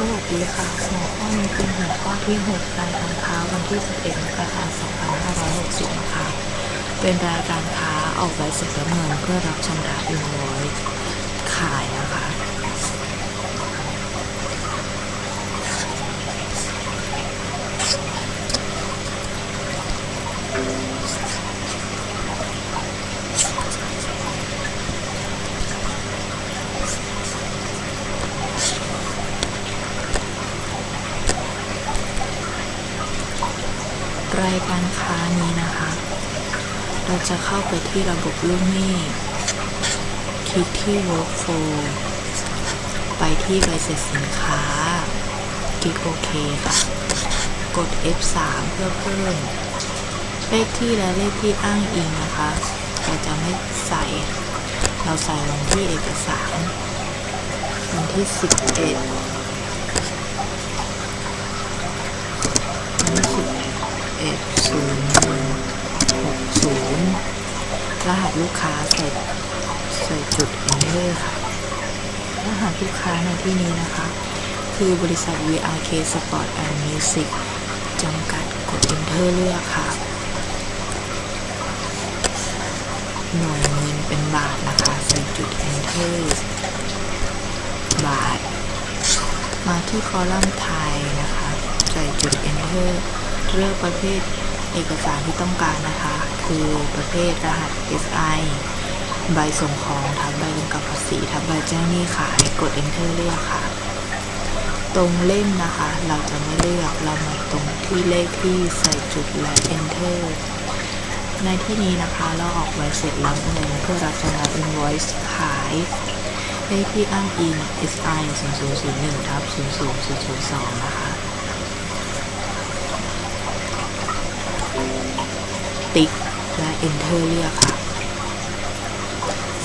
สวัสดีค่ะหัวข้อนี้เป็นหัวข้อที่ 6 รายการค้าวันที่ 11มกราคม2560นะคะเป็นรายการค้าออกใบเสร็จรับเงินเพื่อรับชำระอินโวยายนะคะ รายการค้านี้นะคะ เราจะเข้าไปที่ระบบลูกหนี้ คลิกที่ workflow ไปที่ใบเสร็จสินค้าคลิกโอเคค่ะ กด F3 เพื่อเพิ่ม เลขที่และเลขที่อ้างอิงนะคะ เราจะไม่ใส่ เราใส่วันที่เอกสารวันที่ 11 วันที่ 11 0 1 6 0รหัสลูกค้าใส่ใส่จุด enter ค่ะ รหัสลูกค้าในที่นี้นะคะ คือบริษัท VRK Sport and Music จำกัดกด enter เลือกค่ะ หน่วยเงินเป็นบาทนะคะใส่จุด enter บาท มาที่คอลัมน์ไทยนะคะ ใส่จุด enter เลือกประเภทเอกสารที่ต้องการนะคะ คือประเภทรหัส SI ใบส่งของทับใบกำกับภาษีทับใบแจ้งหนี้ขายกด enter เลือกค่ะ ตรงเล่มนะคะ เราจะไม่เลือกเรามาตรงที่เลขที่ใส่จุดและ enter ในที่นี้นะคะเราออกใบเสร็จรับเงินเพื่อรับชำระ invoice ขายเลขที่อ้างอิง SI 0001ทับ00002นะคะ ติ๊กและ enter เลือกค่ะ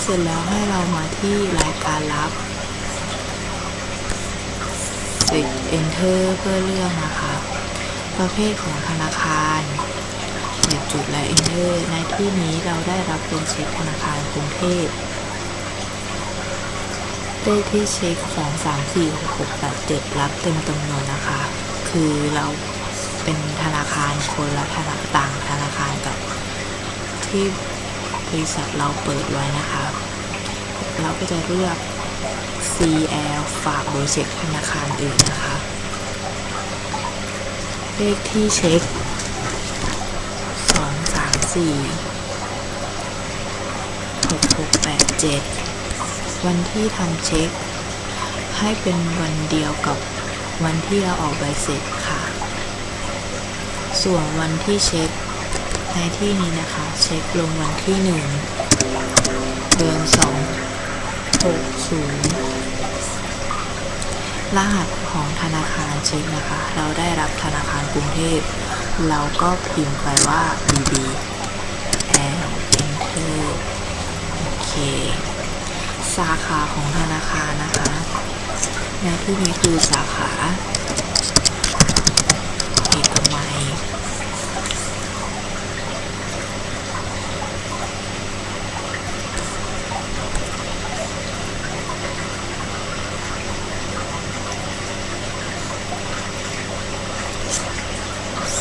เสร็จแล้วให้เรามาที่รายการรับเสร็จ enter เพื่อเลือกนะคะ ประเภทของธนาคารใส่จุดและ enter ในที่นี้เราได้รับเป็นเช็คธนาคารกรุงเทพเลขที่เช็ค 2 3 4 6 6 8 7 รับเต็มจำนวนนะคะ คือเราเป็นธนาคารคนละธนาต่างธนาคาร ที่บริษัทเราเปิดไว้นะคะ เราก็จะเลือก CL ฝากโดยเช็คธนาคารอื่นนะคะ เลขที่เช็ค 2 3 4 6 6 8 7 วันที่ทำเช็ค ให้เป็นวันเดียวกับวันที่เราออกใบเสร็จค่ะ ส่วนวันที่เช็ค ในที่นี้นะคะ เช็คลงวันที่หนึ่งเดือนสองหกศูนย์รหัสของธนาคารเช็คนะคะ เราได้รับธนาคารกรุงเทพ เราก็พิมพ์ไปว่า BB L Enter โอเคสาขาของธนาคารนะคะในที่นี้คือสาขา เอกมัย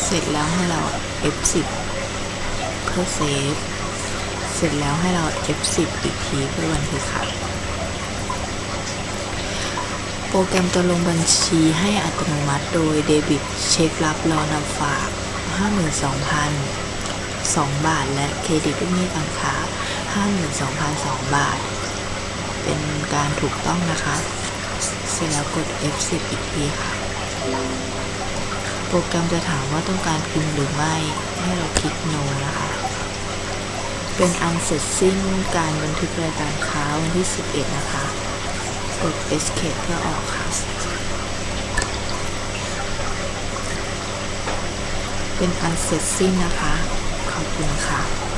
เสร็จแล้วให้เรา F10 เพื่อเซฟ เสร็จแล้วให้เรา F10 อีกทีเพื่อบันทึกค่ะ โปรแกรมจะลงบัญชีให้อัตโนมัติโดยเดบิตเช็ครับรอนำฝาก 52,000 2 บาท และเครดิตลูกหนี้การค้า52,002 บาท เป็นการถูกต้องนะคะ เสร็จแล้วกด F10 อีกทีค่ะ โปรแกรมจะถามว่าต้องการพิมพ์หรือไม่ ให้เราคลิก no นะคะ เป็นอันเสร็จสิ้นการบันทึกรายการค้าวันที่ 11 นะคะ กด escape เพื่อออกค่ะ เป็นอันเสร็จสิ้นนะคะ ขอบคุณค่ะ